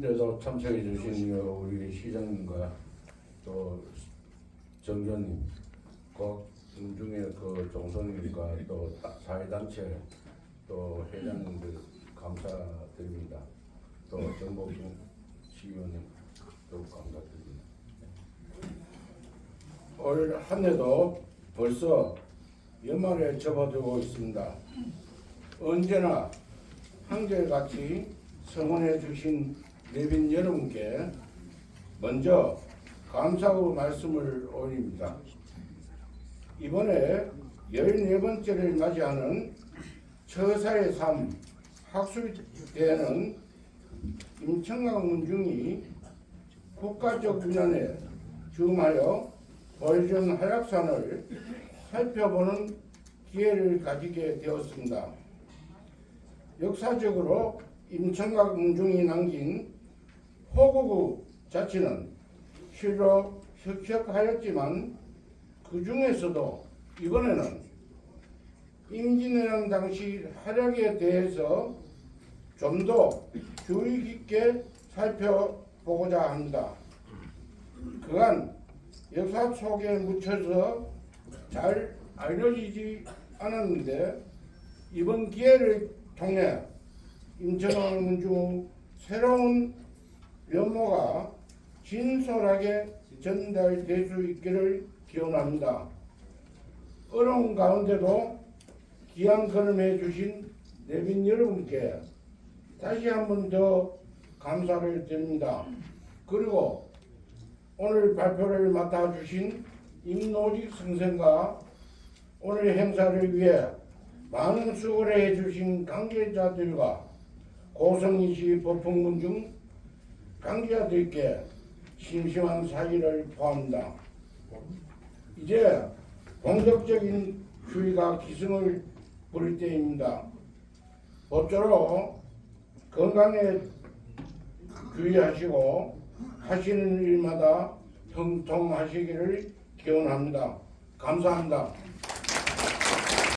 그래서 참석해 주신 우리 시장님과 또 정교님, 그 중에 그 종선님과 또 사회단체 또 회장님들 감사드립니다. 또 정복준 시의원님 또 감사드립니다. 올 한 해도 벌써 연말에 접어들고 있습니다. 언제나 한결같이 성원해 주신 내빈 여러분께 먼저 감사의 말씀을 올립니다. 이번에 14번째를 맞이하는 처사의 삶 학술대회는 임청강 문중이 국가적 위원회 중하여 벌전 하약산을 살펴보는 기회를 가지게 되었습니다. 역사적으로 임청각 문중이 남긴 호국의 자치는 실로 혁혁하였지만 그 중에서도 이번에는 임진왜란 당시 활약에 대해서 좀 더 주의 깊게 살펴보고자 합니다. 그간 역사 속에 묻혀서 잘 알려지지 않았는데 이번 기회를 통해 임천왕 문중 새로운 면모가 진솔하게 전달될 수 있기를 기원합니다. 어려운 가운데도 귀한 걸음해 주신 내빈 여러분께 다시 한 번 더 감사를 드립니다. 그리고 오늘 발표를 맡아주신 임노직 선생과 오늘 행사를 위해 많은 수고를 해주신 관계자들과 고성이시 법흥문 중 관계자들께 심심한 사의를 포함합니다. 이제 본격적인 휴위가 기승을 부릴 때입니다. 모쪼록 건강에 주의하시고 하시는 일마다 형통하시기를 기원합니다. 감사합니다.